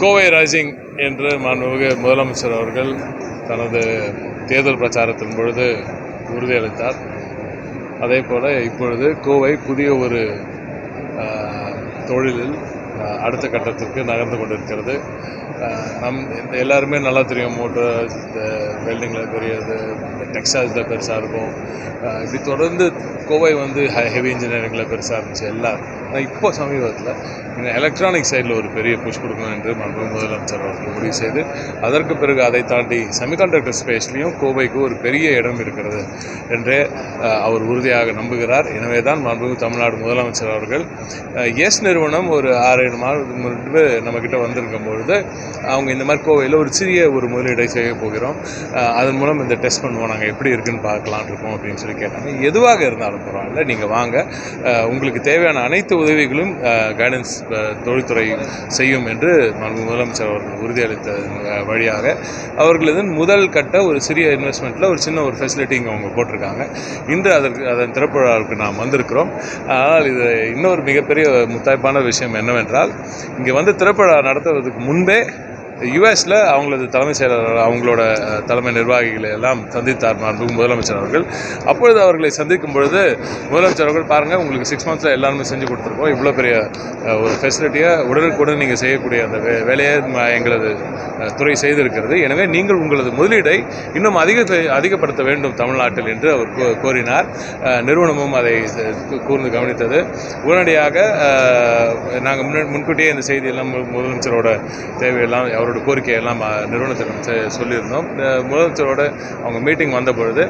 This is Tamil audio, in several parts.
கோவை ரைசிங் என்று மாண்புமிகு முதலமைச்சர் அவர்கள் தனது தேர்தல் பிரச்சாரத்தின் பொழுது உறுதியளித்தார். அதே போல் இப்பொழுது கோவை புதிய ஒரு தொழிலில் அடுத்த கட்டத்திற்கு நகர்ந்து கொண்டிருக்கிறது. நம் இந்த எல்லாருமே நல்லா தெரியும். மோட்டர் இந்த வெல்டிங்கில் பெரியது டெக்ஸ்டைல்ஸில் பெருசாக இருக்கும். இப்படி தொடர்ந்து கோவை வந்து ஹெவி இன்ஜினியரிங்கில் பெருசாக இருந்துச்சு எல்லாம் ஆனால் இப்போ சமீபத்தில் இந்த எலக்ட்ரானிக் சைடில் ஒரு பெரிய புஷ் கொடுக்கணும் என்று மாண்புமிகு முதலமைச்சர் அவர்கள் முடிவு செய்து அதற்கு பிறகு அதை தாண்டி செமிகண்டக்டர் ஸ்பேஸ்லேயும் கோவைக்கு ஒரு பெரிய இடம் இருக்கிறது என்றே அவர் உறுதியாக நம்புகிறார். எனவே தான் மாண்புமிகு தமிழ்நாடு முதலமைச்சர் அவர்கள் எஸ் நிறுவனம் ஒரு ஆறு ஏழு நம்ம முன்பு நம்மக்கிட்ட வந்திருக்கும் பொழுது அவங்க இந்த மாதிரி கோவையில் ஒரு சிறிய ஒரு முதலீடை செய்ய போகிறோம். அதன் மூலம் இந்த டெஸ்ட் பண்ணுவோம். நாங்கள் எப்படி இருக்குன்னு பார்க்கலான் இருக்கோம் அப்படின்னு சொல்லி கேட்டாங்க. எதுவாக இருந்தாலும் பரவாயில்ல நீங்கள் வாங்க. உங்களுக்கு தேவையான அனைத்து உதவிகளும் கைடன்ஸ் தொழில்துறை செய்யும் என்று முதலமைச்சர் அவர்கள் உறுதியளித்த வழியாக அவர்களது முதல் கட்ட ஒரு சிறிய இன்வெஸ்ட்மெண்ட்டில் ஒரு சின்ன ஒரு ஃபெசிலிட்டி இங்கே அவங்க போட்டிருக்காங்க. இன்று அதற்கு அதன் திறப்பு நாம் வந்திருக்கிறோம். ஆனால் இது இன்னொரு மிகப்பெரிய முத்தாய்ப்பான விஷயம் என்னவென்றால் இங்கே வந்து திரைப்படம் நடத்துவதற்கு முன்பே யுஎஸில் அவங்களது தலைமை செயலாளர் அவங்களோட தலைமை நிர்வாகிகளை எல்லாம் சந்தித்தார் மாண்பு முதலமைச்சர் அவர்கள். அப்பொழுது அவர்களை சந்திக்கும் பொழுது முதலமைச்சர் அவர்கள் பாருங்கள் உங்களுக்கு சிக்ஸ் மந்த்ஸில் எல்லாருமே செஞ்சு கொடுத்துருக்கோம். இவ்வளோ பெரிய ஒரு ஃபெசிலிட்டியை உடனுக்குடன் நீங்கள் செய்யக்கூடிய அந்த வே வேலையை எங்களது துறை செய்திருக்கிறது. எனவே நீங்கள் உங்களது முதலீடை இன்னும் அதிக அதிகப்படுத்த வேண்டும் தமிழ்நாட்டில் என்று அவர் கோரினார். நிறுவனமும் அதை கூர்ந்து கவனித்தது. உடனடியாக நாங்கள் முன் முன்கூட்டியே இந்த செய்தியெல்லாம் முதலமைச்சரோட தேவையெல்லாம் அவரோட கோரிக்கையெல்லாம் அஹ், நிறுவனத்திடம் செ- சொல்லியிருந்தோம். முதலமைச்சரோட அவங்க மீட்டிங் வந்த பொழுது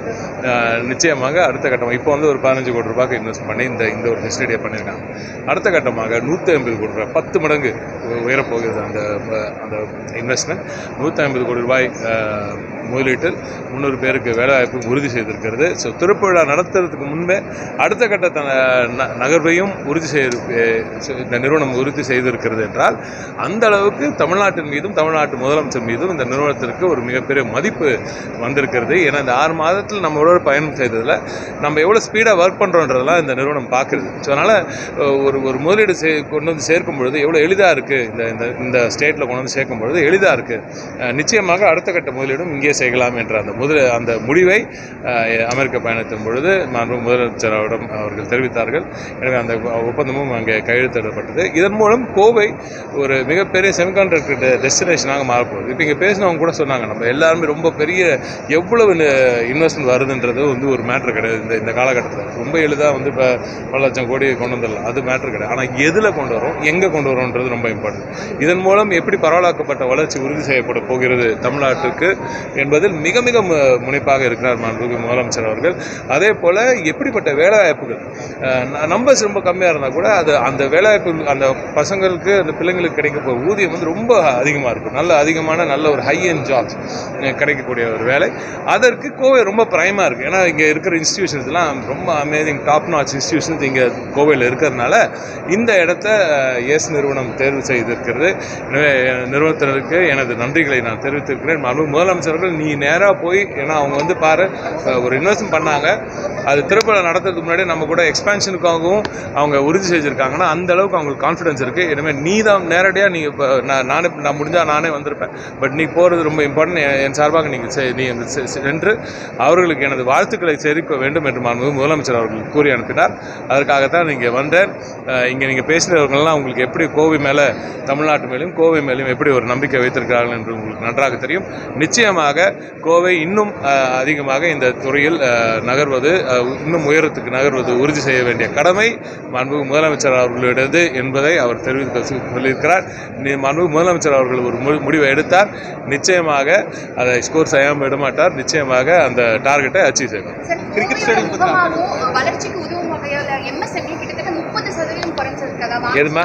நிச்சயமாக அடுத்த கட்டம் இப்போ வந்து ஒரு பதினஞ்சு கோடி ரூபாய்க்கு இன்வெஸ்ட் பண்ணி இந்த இந்த ஒரு ஃபெசிலிட்டியை பண்ணியிருக்காங்க. அடுத்த கட்டமாக நூற்றி ஐம்பது கோடி ரூபாய் பத்து மடங்கு உயரப்போகிறது அந்த அந்த இன்வெஸ்ட்மெண்ட் நூற்றி ஐம்பது கோடி ரூபாய் முதலீட்டில் முந்நூறு பேருக்கு வேலைவாய்ப்பு உறுதி செய்திருக்கிறது. ஸோ திருப்பவிழா நடத்துறதுக்கு முன்பே அடுத்த கட்ட த- ந- நகர்வையும் உறுதி செய்து இந்த நிறுவனம் உறுதி செய்திருக்கிறது என்றால் அந்த அளவுக்கு தமிழ்நாட்டின் மீதும் தமிழ் தமிழ்நாட்டு முதலமைச்சர் மீதும் இந்த நிறுவனத்திற்கு ஒரு மிகப்பெரிய மதிப்பு வந்திருக்கிறது. ஏன்னா இந்த ஆறு மாதத்தில் நம்மளோட பயணம் செய்ததில் நம்ம எவ்வளோ ஸ்பீடாக ஒர்க் பண்ணுறோன்றதெல்லாம் இந்த நிறுவனம் பார்க்குறது ஸோ அதனால் ஒரு ஒரு முதலீடு சே கொண்டு வந்து சேர்க்கும் பொழுது எவ்வளோ எளிதாக இருக்குது இந்த இந்த இந்த ஸ்டேட்டில் கொண்டு வந்து சேர்க்கும் பொழுது எளிதாக இருக்குது நிச்சயமாக அடுத்த கட்ட முதலீடும் இங்கே செய்யலாம் என்ற அந்த முதல் அந்த முடிவை அமெரிக்க பயணத்தின் பொழுது மாண்பு முதலமைச்சரிடம் அவர்கள் தெரிவித்தார்கள். எனவே அந்த ஒப்பந்தமும் அங்கே கையெழுத்திடப்பட்டது. இதன் மூலம் கோவை ஒரு மிகப்பெரிய செமிகான்ட்ராக்டர் ஜென்ரேஷனாக மாறப்போகுது இப்போ இங்கே பேசினவங்க கூட சொன்னாங்க நம்ம எல்லாருமே ரொம்ப பெரிய எவ்வளவு இன்வெஸ்ட்மெண்ட் வருதுன்றது வந்து ஒரு மேட்ரு கிடையாது. இந்த இந்த காலகட்டத்தில். ரொம்ப எளிதாக வந்து இப்போ பல லட்சம் கோடி கொண்டு வந்துடலாம். அது மேட்ரு கிடையாது. ஆனால் எதில் கொண்டு வரோம் எங்கே கொண்டு வரோன்றது ரொம்ப இம்பார்ட்டன்ட் இதன் மூலம் எப்படி பரவலாக்கப்பட்ட வளர்ச்சி உறுதி செய்யப்பட போகிறது தமிழ்நாட்டுக்கு என்பதில் மிக மிக மு- முனைப்பாக இருக்கிறார் மாண்புமிகு முதலமைச்சர் அவர்கள். அதே போல் எப்படிப்பட்ட வேலைவாய்ப்புகள் நம்பர்ஸ் ரொம்ப கம்மியாக இருந்தால் கூட அது அந்த வேலைவாய்ப்பு அந்த பசங்களுக்கு அந்த பிள்ளைங்களுக்கு கிடைக்க போகிற ஊதியம் வந்து ரொம்ப அதிகமாக இருக்கும். நல்ல அதிகமான நல்ல ஒரு ஹை அண்ட் ஜாப்ஸ் கிடைக்கக்கூடிய ஒரு வேலை. அதற்கு கோவை ரொம்ப ப்ரைமாக இருக்குது ஏன்னா இங்கே இருக்கிற இன்ஸ்டியூஷன்ஸ்லாம் ரொம்ப அமேசிங் டாப் நாச் இன்ஸ்டிடியூஷன்ஸ் இங்கே கோவையில் இருக்கிறதுனால இந்த இடத்த எஸ் நிறுவனம் தேர்வு செய்திருக்கிறது. எனவே நிறுவனத்தினருக்கு எனது நன்றிகளை நான் தெரிவித்திருக்கிறேன். முதலமைச்சர்கள் நீ நேராக போய் ஏன்னா அவங்க வந்து பாரு ஒரு இன்வெஸ்ட்மெண்ட் பண்ணாங்க. அது திருப்பலை நடத்துறதுக்கு முன்னாடி நம்ம கூட எக்ஸ்பேன்ஷனுக்காகவும் அவங்க உறுதி செஞ்சுருக்காங்கன்னா அந்த அளவுக்கு அவங்களுக்கு கான்ஃபிடன்ஸ் இருக்குது எனவே நீ தான் நேரடியாக நீங்கள் இப்போ நான் நான் முடிஞ்சால் நான் நானே வந்திருப்பேன். பட் நீ போகிறது ரொம்ப இம்பார்ட்டன்ட் என் சார்பாக நீங்கள் நீ அந்த சென்று அவர்களுக்கு எனது வாழ்த்துக்களை தெரிவிக்க வேண்டும் என்று மாண்புமிகு முதலமைச்சர் அவர்கள் கூறி அனுப்பினார். அதற்காகத்தான் இங்கே வந்தேன். இங்கே நீங்கள் பேசினவர்கள்லாம் உங்களுக்கு எப்படி கோவை மேலே தமிழ்நாட்டு மேலேயும் கோவை மேலேயும் எப்படி ஒரு நம்பிக்கை வைத்திருக்கிறார்கள் என்று உங்களுக்கு நன்றாக தெரியும். நிச்சயமாக கோவை இன்னும் அதிகமாக இந்த துறையில் நகர்வது இன்னும் உயரத்துக்கு நகர்வது உறுதி செய்ய வேண்டிய கடமை மாண்புமிகு முதலமைச்சர் அவர்களிடது என்பதை அவர் தெரிவித்து சொல்லியிருக்கிறார். நி- மாண்புமிகு முதலமைச்சர் அவர்கள் ஒரு முடிவை எடுத்தார் நிச்சயமாக அதை ஸ்கோர் செய்யாமல் விடமாட்டார் நிச்சயமாக அந்த டார்கெட்டை அச்சீவ் செய்வார். சதவீதம் குறைஞ்சிருக்கதா எதுமா?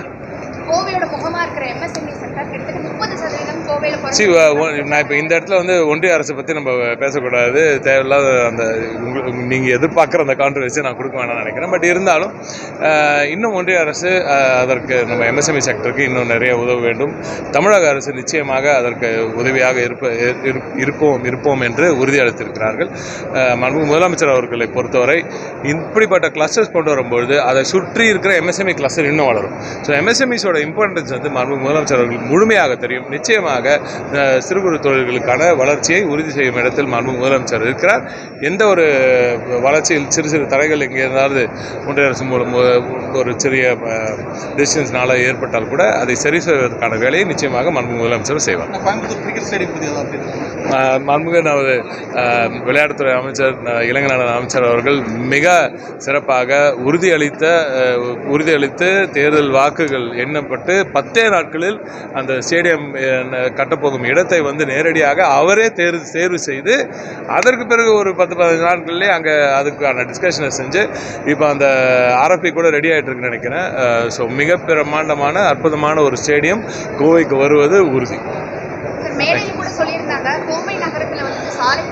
கோவையோட முகமா இருக்கிற எம்எஸ்எம்இ செக்டர் கிட்டத்தட்ட முப்பது சதவீதம் கோவையில குறைஞ்சிருக்கு சி நான் இப்போ இந்த இடத்துல வந்து ஒன்றிய அரசை பற்றி நம்ம பேசக்கூடாது. தேவையில்லாத அந்த உங்களுக்கு நீங்கள் எதிர்பார்க்குற அந்த கான்ட்ரவர்சி நான் கொடுக்க வேணாம்னு நினைக்கிறேன். பட் இருந்தாலும் இன்னும் ஒன்றிய அரசு அதற்கு நம்ம எம்எஸ்எம்இ செக்டருக்கு இன்னும் நிறைய உதவ வேண்டும். தமிழக அரசு நிச்சயமாக அதற்கு உதவியாக இருப்ப இரு- இருப்போம் இருப்போம் என்று உறுதியளித்திருக்கிறார்கள் மாண்புமிகு முதலமைச்சர் அவர்களை பொறுத்தவரை இப்படிப்பட்ட கிளஸ்டர்ஸ் கொண்டு வரும்பொழுது அதை சுற்றி இருக்கிற எம்எஸ்எம்இ கிளஸ்டர் இன்னும் வளரும். ஸோ எம்எஸ்எம்இஸோட இம்பார்ட்டன்ஸ் வந்து மாண்புமிகு முதலமைச்சர் அவர்களுக்கு முழுமையாக தெரியும். நிச்சயமாக சிறு குறு தொழில்களுக்கான வளர்ச்சியை உறுதி செய்யும் இடத்தில் மாண்புமிகு முதலமைச்சர் இருக்கிறார். எந்த ஒரு வளர்ச்சியில் சிறு சிறு தடைகள் எங்கே இருந்தாலும் ஒன்றிய அரசு மூலம் ஒரு சிறிய டிசிஷன்ஸ்னால ஏற்பட்டால் கூட அதை சரி செய்வதற்கான வேலையை நிச்சயமாக மாண்புமிகு முதலமைச்சர் செய்வார். மாண்புமிகு நமது விளையாட்டுத்துறை அமைச்சர் இளைஞர் அமைச்சர் அவர்கள் மிக சிறப்பாக உறுதியளித்த உறுதியளித்து தேர்தல் வாக்குகள் எண்ணப்பட்டு பத்தே நாட்களில் அந்த ஸ்டேடியம் கட்டப்போகும் இடத்தை வந்து நேரடியாக அவரே தேர்வு தேர்வு செய்து அதற்கு பிறகு ஒரு பத்து பதினஞ்சு நாட்கள்லேயே அங்கே அதுக்கான டிஸ்கஷனை செஞ்சு இப்போ அந்த ஆர்எஃப்பி கூட ரெடி ஆகிட்டு இருக்குன்னு நினைக்கிறேன் ஸோ மிக பிரமாண்டமான அற்புதமான ஒரு ஸ்டேடியம் கோவைக்கு வருவது உறுதி. மேடையில் கூட சொல்லியிருந்தாங்க. கோவை நகரத்தில் வந்து சாலை